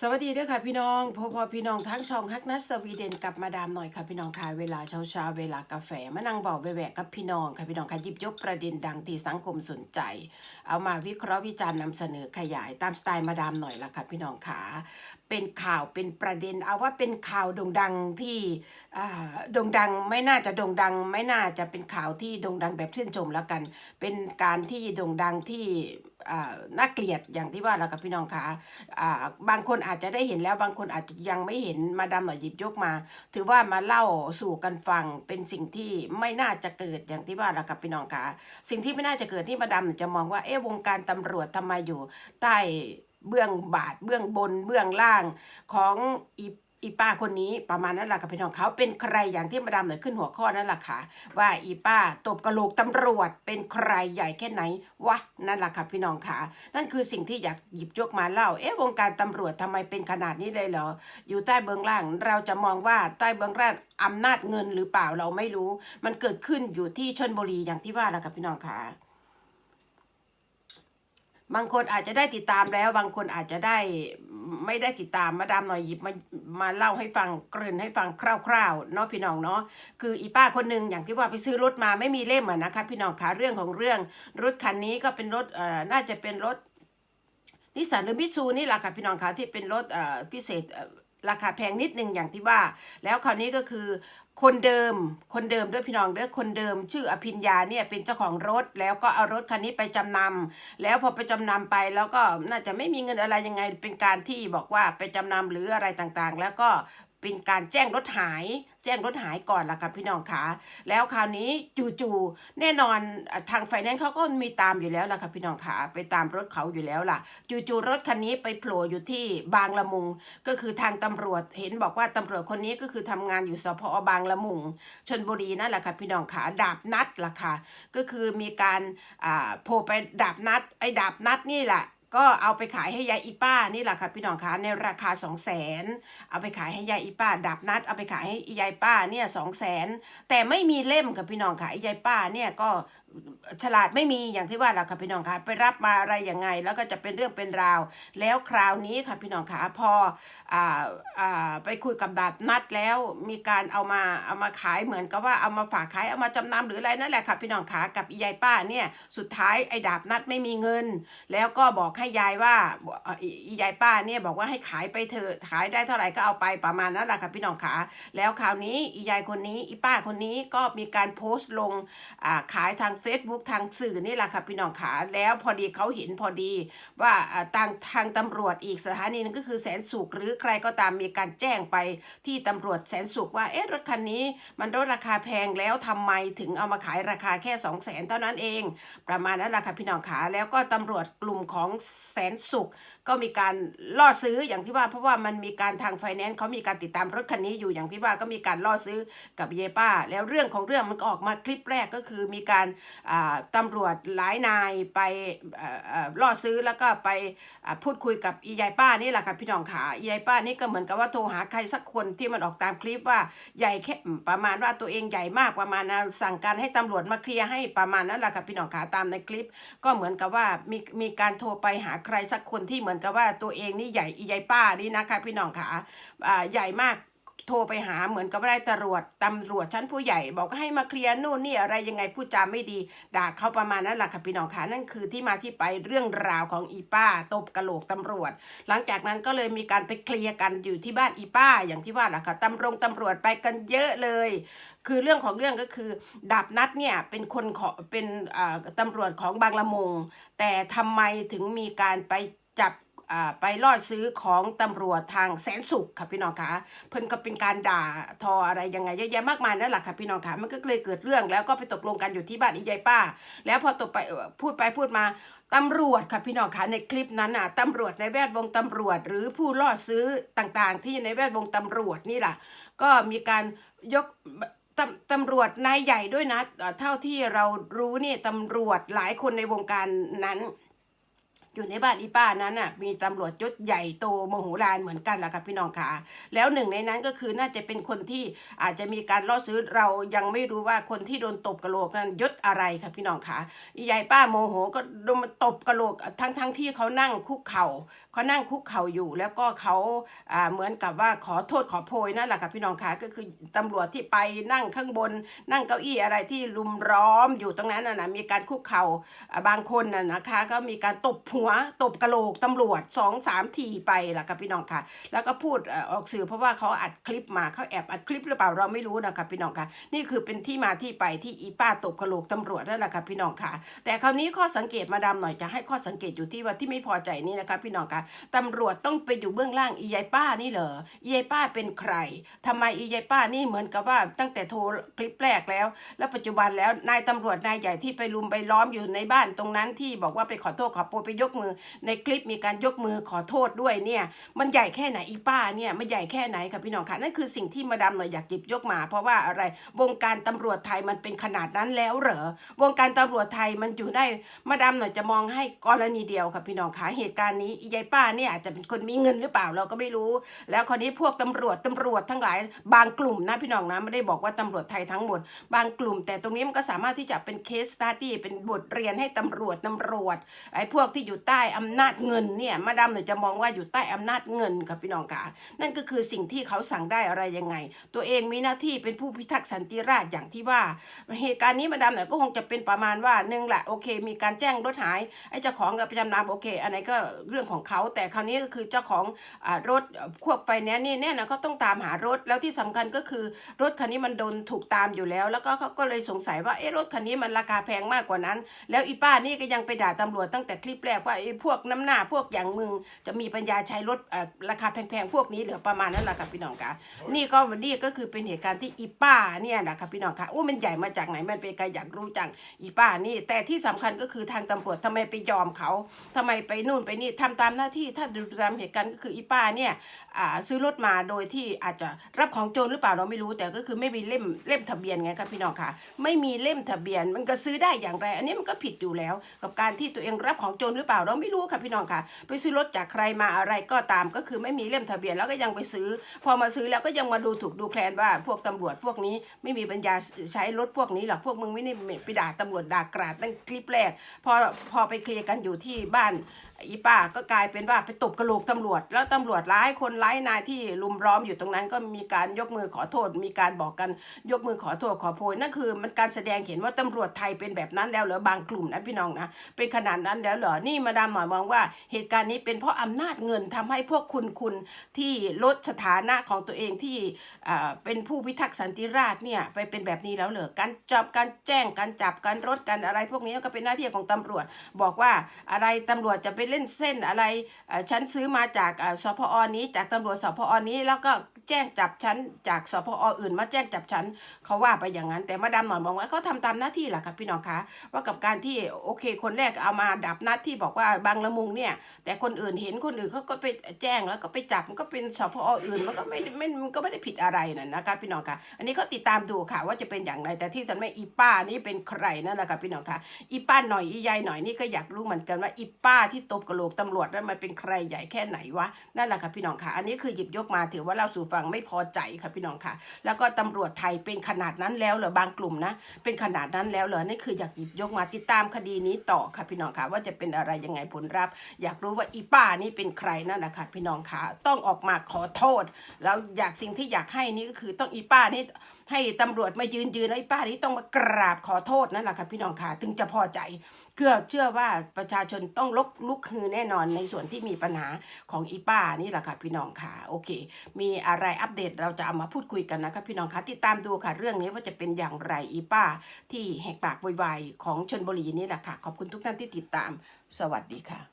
สวัสดีด้วยค่ะพี่น้องพอพอพี่น้องทั้งช่องฮักนัสสวีเดนกับมาดามหน่อยค่ะพี่น้องค่ะเวลาเช้าเช้าเวลากาแฟมานั่งบอกแวะกับพี่น้องค่ะพี่น้องค่ะหยิบยกประเด็นดังที่สังคมสนใจ เอามาวิเคราะห์วิจารณ์นำเสนอขยายตามสไตล์มาดามหน่อยละค่ะพี่น้องค่ะเป็นข่าวเป็นประเด็น เอาว่าเป็นข่าวโด่งดังที่อ่าโด่งดังไม่น่าจะโด่งดัง ไม่น่าจะเป็นข่าวที่โด่งดังแบบชื่นชมแล้วกัน เป็นการที่โด่งดังที่ น่าเกลียดอย่างที่ว่าแล้วกับพี่น้องค่ะอ่าบางคนอาจจะได้เห็นแล้วบางคนอาจจะยังไม่เห็นมาดามหน่อยหยิบยกมา ถือว่ามาเล่าสู่กันฟังเป็นสิ่งที่ไม่น่าจะเกิดอย่างที่ว่าแล้วกับพี่น้องคะสิ่งที่ไม่น่าจะเกิดที่มาดามจะมองว่าเอ๊ะวงการตำรวจทำไมอยู่ใต้เบื้องบาทเบื้องบนเบื้องล่างของอี อีป้าคนนี้ประมาณนั้นแหละกับพี่น้องเขาเป็นใครอย่างที่มาดามหน่อยขึ้นหัวข้อนั่นแหละค่ะ ว่าอีป้าตบกระโหลกตำรวจเป็นใครใหญ่แค่ไหนวะนั่นแหละค่ะพี่น้องค่ะ นั่นคือสิ่งที่อยากหยิบยกมาเล่า เอ๊ะวงการตำรวจทำไมเป็นขนาดนี้เลยเหรออยู่ใต้เบื้องล่างเราจะมองว่าใต้เบื้องล่างอำนาจเงินหรือเปล่าเราไม่รู้ มันเกิดขึ้นอยู่ที่ชนบุรีอย่างที่ว่าแหละค่ะพี่น้องค่ะบางคนอาจจะได้ติดตามแล้ว บางคนอาจจะได้ ไม่ได้ติดตามมาดามหน่อยหยิบมามาเล่าให้ฟังกลืนให้ฟังคร่าวๆเนาะพี่น้องเนาะคืออีป้าคนหนึ่งอย่างที่ว่าไปซื้อรถมาไม่มีเล่มอะนะคะพี่น้องคะเรื่องของเรื่องรถคันนี้ก็เป็นรถเอ่อน่าจะเป็นรถนิสสันหรือมิตซูนี่แหละค่ะพี่น้องคะที่เป็นรถเอ่อพิเศษ ราคาแพงนิดนึงอย่างที่ว่า แล้วคราวนี้ก็คือ คนเดิมคนเดิมด้วยพี่น้องด้วยคนเดิม ชื่ออภิญญาเนี่ยเป็นเจ้าของรถ แล้วก็เอารถคันนี้ไปจำนำแล้วพอไปจำนำไป แล้วก็น่าจะไม่มีเงินอะไรยังไงเป็นการที่บอกว่าไปจำนำหรืออะไรต่างๆ แล้วก็ เป็นการแจ้งรถหาย แจ้งรถหายก่อนล่ะค่ะพี่น้องคะแล้วคราวนี้จู่ๆแน่นอนทางไฟแนนซ์เขาก็มีตามอยู่แล้วล่ะค่ะพี่น้องคะไปตามรถเขาอยู่แล้วล่ะ จู่ๆรถคันนี้ไปโผล่อยู่ที่บางละมุง ก็คือทางตำรวจเห็นบอกว่าตำรวจคนนี้ก็คือทำงานอยู่สพบางละมุงชนบุรีนั่นแหละค่ะพี่น้องขาดาบนัดล่ะค่ะก็คือมีการอ่าโผล่ไปดาบนัดไอ้ดาบนัดนี่แหละ ก็เอาไปขายให้ยายอีป้านี่แหละค่ะพี่น้องคะในราคา2 0 0แสนเอาไปขายให้ยายอีป้าดับนัด เอาไปขายให้ยายป้าเนี่ยสองแสนแต่ไม่มีเล่มกับพี่น้องค่ะไอ้ยายป้าเนี่ยก็ ฉลาดไม่มีอย่างที่ว่าแหละค่ะพี่น้องคะไปรับมาอะไรยังไง แล้วก็จะเป็นเรื่องเป็นราว แล้วคราวนี้ค่ะพี่น้องคะพออ่าอ่าไปคุยกับดาบนัดแล้วมีการเอามาเอามาขายเหมือนกับว่าเอามาฝากขายเอามาจำนำหรืออะไรนั่นแหละค่ะพี่น้องคะกับอียายป้าเนี่ยสุดท้ายไอ้ดาบนัดไม่มีเงิน แล้วก็บอกให้ยายว่าอียายป้าเนี่ยบอกว่าให้ขายไปเถอะขายได้เท่าไหร่ก็เอาไปประมาณนั้นแหละค่ะพี่น้องคะแล้วคราวนี้อียายคนนี้อีป้าคนนี้ก็มีการโพสต์ลงขายทาง Facebook ทางสื่อนี่แหละค่ะพี่น้องขาแล้วพอดีเขาเห็นพอดีว่าทางทางตำรวจอีกสถานีนึงก็คือแสนสุขหรือใครก็ตามมีการแจ้งไปที่ตำรวจแสนสุขว่าเอ๊ะรถคันนี้มันลดราคาแพงแล้วทำไมถึงเอามาขายราคาแค่2 0 0แสนเท่านั้นเอง ประมาณนั้นแหละค่ะพี่น้องขาแล้วก็ตำรวจกลุ่มของแสนสุข ก็มีการล่อซื้ออย่างที่ว่าเพราะว่ามันมีการทางไฟแนนซ์เขามีการติดตามรถคันนี้อยู่อย่างที่ว่าก็มีการล่อซื้อกับเยป้า แล้วเรื่องของเรื่องมันก็ออกมาคลิปแรกก็คือมีการตำรวจหลายนายไปล่อซื้อแล้วก็ไปพูดคุยกับอียายป้านี่แหละค่ะพี่น้องขาอียายป้านี่ก็เหมือนกับว่าโทรหาใครสักคนที่มันออกตามคลิปว่าใหญ่แค่ประมาณว่าตัวเองใหญ่มากประมาณนั้นสั่งการให้ตำรวจมาเคลียร์ให้ประมาณนั้นแหละค่ะพี่น้องขาตามในคลิป ก็เหมือนกับว่ามีมีการโทรไปหาใครสักคนที่เหมือนกับว่าตัวเองนี่ใหญ่อียายป้านี่นะคะพี่น้องขาใหญ่มาก โทรไปหาเหมือนกับว่าได้ตำรวจตำรวจชั้นผู้ใหญ่ บอกให้มาเคลียร์นู่นนี่อะไรยังไงพูดจาไม่ดี ด่าเขาประมาณนั้นแหละค่ะพี่น้องคะนั่นคือที่มาที่ไปเรื่องราวของอีป้าตบกระโหลกตำรวจ หลังจากนั้นก็เลยมีการไปเคลียร์กันอยู่ที่บ้านอีป้า อย่างที่ว่าแหละค่ะตำรงตำรวจไปกันเยอะเลย คือเรื่องของเรื่องก็คือดาบนัดเนี่ยเป็นคนขอเป็นอ่าตำรวจของบางละมุงแต่ทำไมถึงมีการไปจับ ไปล่อซื้อของตำรวจทางแสนสุขค่ะพี่น้องคะเพิ่นก็เป็นการด่าทออะไรยังไงเยอะแยะมากมายนั่นแหละค่ะพี่น้องคะมันก็เลยเกิดเรื่องแล้วก็ไปตกลงกันอยู่ที่บ้านอียายป้า แล้วพอตกไปพูดไปพูดมาตำรวจค่ะพี่น้องคะในคลิปนั้นน่ะตำรวจในแวดวงตำรวจ หรือผู้ล่อซื้อต่างๆ ที่ในแวดวงตำรวจนี่แหละก็มีการยกตำตำรวจนายใหญ่ด้วยนะ เท่าที่เรารู้นี่ตำรวจหลายคนในวงการนั้น อยู่ในบ้านอีป้านั้นน่ะมีตำรวจยศใหญ่โตโมโหลานเหมือนกันแหละค่ะพี่น้องค่ะ แล้วหนึ่งในนั้นก็คือน่าจะเป็นคนที่อาจจะมีการล่อซื้อเรายังไม่รู้ว่าคนที่โดนตบกระโหลกนั้นยศอะไรค่ะพี่น้องค่ะอียายป้าโมโหก็โดนตบกระโหลกทั้งทั้งที่เขานั่งคุกเข่าเขานั่งคุกเข่าอยู่ แล้วก็เขาเหมือนกับว่าขอโทษขอโพยนั่นแหละค่ะพี่น้องค่ะก็คือตำรวจที่ไปนั่งข้างบน นั่งเก้าอี้อะไรที่ลุมล้อมอยู่ตรงนั้นน่ะนะมีการคุกเข่าอ่าบางคนน่ะนะคะ ก็มีการตบหัวตบกระโหลกตำรวจสองสามทีไปล่ะค่ะพี่น้องค่ะ แล้วก็พูดออกสื่อเพราะว่าเขาอัดคลิปมาเขาแอบอัดคลิปหรือเปล่าเราไม่รู้นะคะพี่น้องค่ะ นี่คือเป็นที่มาที่ไปที่อีป้าตบกระโหลกตำรวจนั่นแหละค่ะพี่น้องค่ะ แต่คราวนี้ข้อสังเกตมาดามหน่อยจะให้ข้อสังเกตอยู่ที่ว่าที่ไม่พอใจนี่นะคะพี่น้องค่ะตำรวจต้องไปอยู่เบื้องล่างอียายป้านี่เหรออียายป้าเป็นใครทำไมอียายป้านี่เหมือนกับว่าตั้งแต่โทรคลิปแรกแล้ว แล้วปัจจุบันแล้วนายตำรวจนายใหญ่ที่ไปลุมไปล้อมอยู่ในบ้านตรงนั้นที่บอกว่าไปขอโทษขอโพยไปยกมือ ในคลิปมีการยกมือขอโทษด้วยเนี่ยมันใหญ่แค่ไหนอีป้าเนี่ยมันใหญ่แค่ไหนค่ะพี่น้องค่ะนั่นคือสิ่งที่มาดามหน่อยอยากหยิบยกมา เพราะว่าอะไรวงการตำรวจไทยมันเป็นขนาดนั้นแล้วเหรอวงการตำรวจไทยมันอยู่ได้มาดามหน่อยจะมองให้กรณีเดียวค่ะพี่น้องค่ะเหตุการณ์นี้อียายป้าเนี่ยอาจจะเป็นคนมีเงินหรือเปล่าเราก็ไม่รู้ แล้วคนนี้พวกตำรวจตำรวจทั้งหลาย บางกลุ่มนะพี่น้องนะไม่ได้บอกว่าตำรวจไทยทั้งหมด บางกลุ่ม แต่ตรงนี้มันก็สามารถที่จะเป็นเคสตัดดี้เป็นบทเรียนให้ตำรวจตำรวจไอ้พวกที่อยู่ใต้อำนาจเงินเนี่ยมาดามหน่อยจะมองว่าอยู่ใต้อำนาจเงินค่ะพี่น้องค่ะนั่นก็คือสิ่งที่เขาสั่งได้อะไรยังไง ตัวเองมีหน้าที่เป็นผู้พิทักษ์สันติราษฎร์อย่างที่ว่า เหตุการณ์นี้มาดามหน่อยก็คงจะเป็นประมาณว่าหนึ่งแหละโอเค มีการแจ้งรถหายไอ้เจ้าของเราประจำนามโอเค อันไหนก็เรื่องของเขาแต่คราวนี้ก็คือเจ้าของอรถควบไฟแนนซ์นี่แน่นะเขาต้องตามหารถแล้วที่สำคัญก็คือรถคันนี้มันโดนถูกตามอยู่แล้ว แล้วก็เขาก็เลยสงสัยว่าเอ๊ะรถคันนี้มันราคาแพงมากกว่านั้น แล้วอีป้านี่ก็ยังไปด่าตำรวจตั้งแต่คลิปแรกว่าพวกน้ำหน้าพวกอย่างมึง จะมีปัญญาใช้รถเอ่อราคาแพงๆพวกนี้เหลือประมาณนั้นแหละค่ะพี่น้องคะนี่ก็นี่ก็คือเป็นเหตุการณ์ที่อีป้าเนี่ยนะคะพี่น้องคะอู้มันใหญ่มาจากไหนมันเป็นใครอยากรู้จังอีป้านี่ แต่ที่สำคัญก็คือทางตำรวจทำไมไปยอมเขาทำไมไปนู่นไปนี่ทำตามหน้าที่ถ้าดูตามเหตุการณ์ก็คืออีป้าเนี่ยอ่าซื้อรถมาโดยที่อาจจะรับของโจรหรือเปล่าเราไม่รู้แต่ก็คือไม่มีเล่มเล่มทะเบียนไงครับพี่น้องคะไม่มีเล่มทะเบียนมันก็ซื้อได้อย่างไร อันนี้มันก็ผิดอยู่แล้ว กับการที่ตัวเองรับของโจรหรือเปล่าเราไม่รู้ค่ะพี่น้องค่ะ ไปซื้อรถจากใครมาอะไรก็ตามก็คือไม่มีเล่มทะเบียนแล้วก็ยังไปซื้อ พอมาซื้อแล้วก็ยังมาดูถูกดูแคลนว่าพวกตำรวจพวกนี้ไม่มีปัญญาใช้รถพวกนี้หรอกพวกมึงไม่ได้ไปด่าตำรวจด่ากราดตั้งคลิปแรกพอพอไปเคลียร์กันอยู่ที่บ้าน อีป้าก็กลายเป็นว่าไปตบกระโหลกตำรวจ แล้วตำรวจร้ายคนร้ายนายที่ลุมล้อมอยู่ตรงนั้น ก็มีการยกมือขอโทษ มีการบอกกันยกมือขอโทษขอโพยนั่นคือ มันการแสดงเห็นว่าตำรวจไทยเป็นแบบนั้นแล้วเหรอบางกลุ่มนะพี่น้องนะเป็นขนาดนั้นแล้วเหรอนี่มาดามหมอมองว่าเหตุการณ์นี้เป็นเพราะอำนาจเงินทำให้พวกคุณคุณที่ลดสถานะของตัวเองที่เป็นผู้พิทักษ์สันติราษฎร์เนี่ยไปเป็นแบบนี้แล้วเหรอการจับการแจ้งการจับการรถกันอะไรพวกนี้ก็เป็นหน้าที่ของตำรวจ บอกว่าอะไรตำรวจจะไปเล่นเส้นอะไร ฉันซื้อมาจากสพอนี้จากตำรวจสพอนี้แล้วก็ แจ้งจับฉันจากสพออื่น มาแจ้งจับฉันเขาว่าไปอย่างนั้น แต่มาดามหน่อยมองว่าเขาทำตามหน้าที่แหละครับพี่น้องคะว่ากับการที่โอเค คนแรกเอามาดับนัดที่บอกว่าบางละมุงเนี่ย แต่คนอื่นเห็นคนอื่นเขาก็ไปแจ้งแล้วก็ไปจับมันก็เป็นสพออื่นมันก็ไม่ได้ไม่มันก็ไม่ได้ผิดอะไรนะนะคะพี่น้องคะอันนี้ก็ติดตามดูค่ะว่าจะเป็นอย่างไรแต่ที่สำคัญอีป้านี่เป็นใครนั่นแหละค่ะพี่น้องคะอีป้าหน่อยอียายหน่อยนี่ก็อยากรู้เหมือนกันว่าอีป้าที่ตบกระโหลกตำรวจนั้นมันเป็นใครใหญ่แค่ไหนวะนั่นแหละค่ะพี่น้องคะอันนี้คือหยิบยกมาถือว่าเล่าสู่ฟังไม่พอใจค่ะพี่น้องค่ะ แล้วก็ตำรวจไทยเป็นขนาดนั้นแล้วเหรอบางกลุ่มนะ เป็นขนาดนั้นแล้วเหรอนี่คืออยากหยิบยกมาติดตามคดีนี้ต่อค่ะพี่น้องค่ะ ว่าจะเป็นอะไรยังไงผลลัพธ์อยากรู้ว่าอีป้านี่เป็นใครนั่นแหละค่ะพี่น้องค่ะต้องออกมาขอโทษ แล้วอยากสิ่งที่อยากให้นี่ก็คือต้องอีป้านี่ให้ตำรวจมายืนยืนแล้วอีป้านี่ต้องมากราบขอโทษนั่นแหละค่ะพี่น้องค่ะถึงจะพอใจเชื่อเชื่อว่าประชาชนต้องลกลุกฮือแน่นอนในส่วนที่มีปัญหาของอีป้านี่แหละค่ะพี่น้องค่ะโอเค มีอะไรอัปเดตเราจะเอามาพูดคุยกันนะคะพี่น้องคะติดตามดูค่ะ เรื่องนี้ว่าจะเป็นอย่างไรอีป้า ที่แหกปากวายๆของชนบุรีนี่แหละค่ะ ขอบคุณทุกท่านที่ติดตาม สวัสดีค่ะ